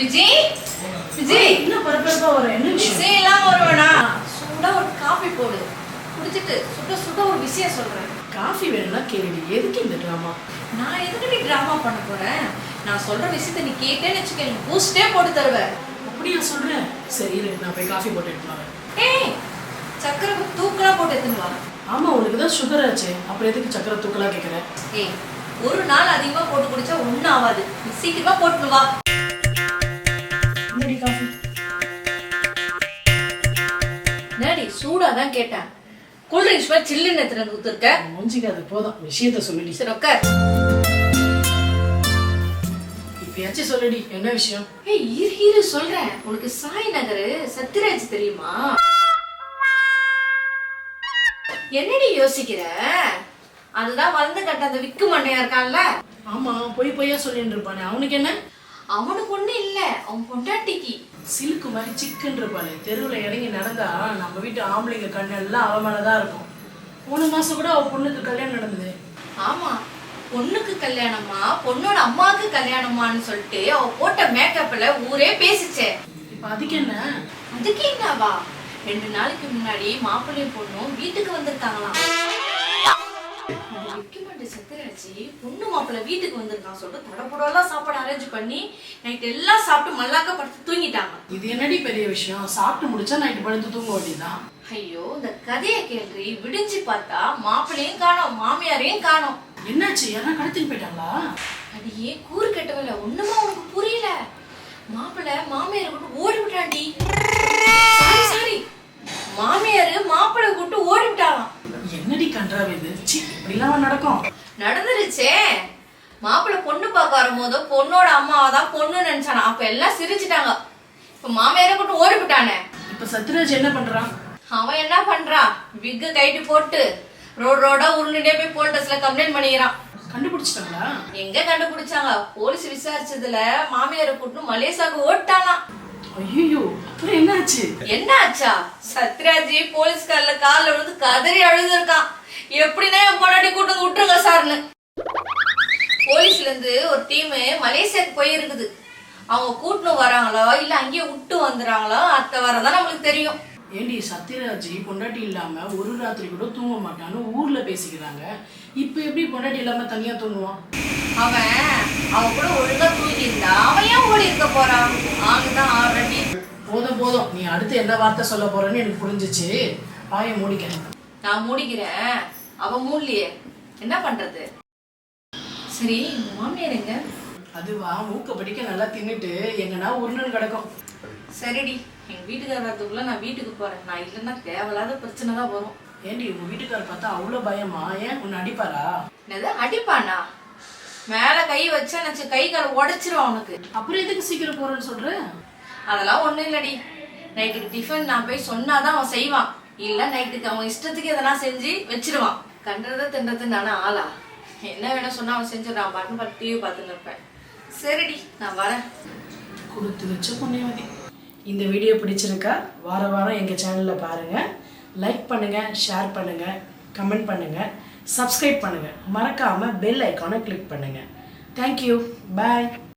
விஜய் விஜய் என்ன பரபரப்பா வர? என்ன விஷயம்? விஜய் எல்லாம் வருவேனா? சூடா ஒரு காபி போடு. குடிச்சிட்டு சுட சுட ஒரு விஷயம் சொல்றேன். காஃபி வேணும்னா கேளுடி எதுக்கு இந்த ட்ராமா நான் எதுக்கு நீ டிராமா பண்ண போறேன் நான் சொல்ற விஷயத்த நீ கேட்டேன்னு வச்சுக்க பூஸ்டே போட்டு தருவேன் அப்படியா சொல்றேன் சரி இரு. நான் போய் காஃபி போட்டு எடுத்துட்டு ஏய் சக்கரை தூக்கலா போட்டு எடுத்துன்னு வா. ஆமா உனக்கு தான் சுகர் ஆச்சு. அப்புறம் எதுக்கு சக்கரை தூக்கலா கேட்குறேன் ஏய் ஒரு நாள் அதிகமா போட்டு குடிச்சா ஒண்ணும் ஆகாது சீக்கிரமா போட்டு வா. என்னடி காஃபி. என்னடி சூடா தான் கேட்டேன். கூல்ட்ரிங்க்ஸ் மாதிரி சில்லுன்னு கொடுத்துருக்க மூஞ்சிக்கு அது போதும். விஷயத்த சொல்லுடி. சரி உட்கார் இப்பயாச்சும் சொல்லுடி என்ன விஷயம்? ஏய் இரு இரு சொல்றேன். உனக்கு சாய் நகர் சத்யராஜ் தெரியுமா? என்னடி யோசிக்கிற? அதுதான் வளர்ந்து கட்ட அந்த விக்கு மண்டையா இருக்கான்ல. ஆமா பொய் பொய்யா சொல்லிட்டு இருப்பானே. அவனுக்கு என்ன? அவனுக்கு ஒண்ணு இல்ல. அவன் பொண்டாட்டிக்கு. சிலுக்கு மாதிரி சிக்கன் இருப்பானே தெருவில் இறங்கி நடந்தா நம்ம வீட்டு ஆம்பளைங்க கண்ணு எல்லாம் அவன் மேலதான் இருக்கும். போன மாசம் கூட அவ பொண்ணுக்கு கல்யாணம் நடந்தது. ஆமா. பொண்ணுக்கு கல்யாணமா? பொண்ணோட அம்மாவுக்கு கல்யாணமான்னு சொல்லிட்டு அவ போட்ட மேக்கப்ல ஊரே பேசிச்சே. இப்ப அதுக்கு என்ன? அதுக்கு என்னவா? ரெண்டு நாளைக்கு முன்னாடி மாப்பிள்ளையும் பொண்ணும் வீட்டுக்கு வந்திருக்காங்களாம். சத்திராச்சு பொண்ணு மாப்பிள்ளை வீட்டுக்கு வந்திருக்கான் சொல்லிட்டு தடப்புடலாம் சாப்பாடு அரேஞ்ச் பண்ணி நைட் எல்லாம் சாப்பிட்டு மல்லாக்க படுத்து தூங்கிட்டாங்க. இது என்னடி பெரிய விஷயம்? சாப்பிட்டு முடிச்சா நைட்டு படுத்து தூங்க வேண்டியதுதான். ஐயோ இந்த கதையை கேள்வி விடிஞ்சு பார்த்தா மாப்பிள்ளையும் காணோம் மாமியாரையும் காணோம். என்னாச்சு? யாரா கடத்திட்டு போயிட்டாங்களா? அடியே கூறு கெட்டவல ஒண்ணுமா உனக்கு புரியல? மாப்பிள்ளை மாமியாரை கூட்டு ஓடி விட்டாண்டி சாரி மாமியாரு மாப்பிள்ளை கூட்டு ஓடி விட்டாளாம். என்னடி கன்றாவி இது இப்படிலாம் நடக்கும். நடந்துருச்சே. மாப்பிள்ளை பொண்ணு பார்க்க வரும்போது பொண்ணோட அம்மாவை தான் பொண்ணு நினைச்சானா. அப்ப எல்லாம் சிரிச்சிட்டாங்க. இப்ப மாமியாரை கூட்டு ஓடி விட்டானே இப்ப சத்யராஜ் என்ன பண்றான்? அவன் என்ன பண்றான்? விக்கு கைட்டு போட்டு ரோட் ரோடா உருண்டுட்டே போய் போலீஸ்ல கம்ப்ளைண்ட் பண்ணிக்கிறான். கண்டுபிடிச்சிட்டாங்களா? எங்க கண்டுபிடிச்சாங்க? போலீஸ் விசாரிச்சதுல மாமியாரை கூட்டு மலேசியாவுக்கு ஓட்டானாம் ஐயோ அப்புறம் என்னாச்சு? என்ன ஆச்சா சத்யராஜ் போலீஸ்கார்ல கால்ல விழுந்து கதறி அழுதுருக்கான். எப்படின்னா என் பொண்டாட்டி கூட்டு வந்து விட்டுருங்க சார்னு. போலீஸ்ல இருந்து ஒரு டீம் மலேசியாக்கு போயிருக்குது. அவங்க கூட்டின்னு வராங்களோ? இல்ல அங்கேயே விட்டு வந்துறாங்களோ அத்த வரதான் நம்மளுக்கு தெரியும். ஏண்டி சத்யராஜ் பொண்டாட்டி இல்லாம ஒரு ராத்திரி கூட தூங்க மாட்டான்னு ஊர்ல பேசிக்கிறாங்க. இப்ப எப்படி பொண்டாட்டி இல்லாம தனியா தூங்குவான்? அவன் அவன் கூட ஒழுங்கா தூங்கி இருந்தா அவன் ஏன் ஓடி இருக்க போறான்? ஆகுதான் ஆல்ரெடி போதும் போதும். நீ அடுத்து என்ன வார்த்தை சொல்ல போறேன்னு எனக்கு புரிஞ்சுச்சு. வாயை மூடிக்க. நான் மூடிக்கிறேன். அவன் மூடலையே. என்ன பண்றது? சரி உங்க மாமியார் எங்க? அதுவா மூக்க படிக்க நல்லா தின்னுட்டு எங்கன்னா உருணுன்னு கிடக்கும். சரிடி எங்க வீட்டுக்காரர் வரதுக்குள்ள நான் வீட்டுக்கு போறேன். நான் இல்லைன்னா தேவையில்லாத பிரச்சனை தான் வரும். ஏண்டி உங்க வீட்டுக்காரர் பார்த்தா அவ்வளவு பயமா? ஏன் உன்னை அடிப்பாரா? என்னது அடிப்பானா? மேல கை வச்சா நினைச்சு கை கால் உடைச்சிரும் அவனுக்கு. அப்புறம் எதுக்கு சீக்கிரம் போறேன்னு சொல்ற? அதெல்லாம் ஒண்ணும் இல்லடி. நைட்டுக்கு டிஃபன் நான் போய் சொன்னாதான் அவன் செய்வான். இல்ல நைட்டுக்கு அவன் இஷ்டத்துக்கு எதனா செஞ்சு வச்சிருவான். கண்டதை தின்றது நானே ஆளா? என்ன வேணும் சொன்னா அவன் செஞ்சிடறான். பாட்டு பார்த்து டிவி பார்த்துன்னு இருப்பேன். சரிடி நான் வரேன். கொடுத்து வச்ச புண்ணியவதி. இந்த வீடியோ பிடிச்சிருக்கா வார வாரம் எங்கள் சேனலில் பாருங்கள் லைக் பண்ணுங்கள் ஷேர் பண்ணுங்கள் கமெண்ட் பண்ணுங்கள் சப்ஸ்கிரைப் பண்ணுங்கள் மறக்காமல் பெல் ஐக்கானை கிளிக் பண்ணுங்கள் தேங்க்யூ பாய்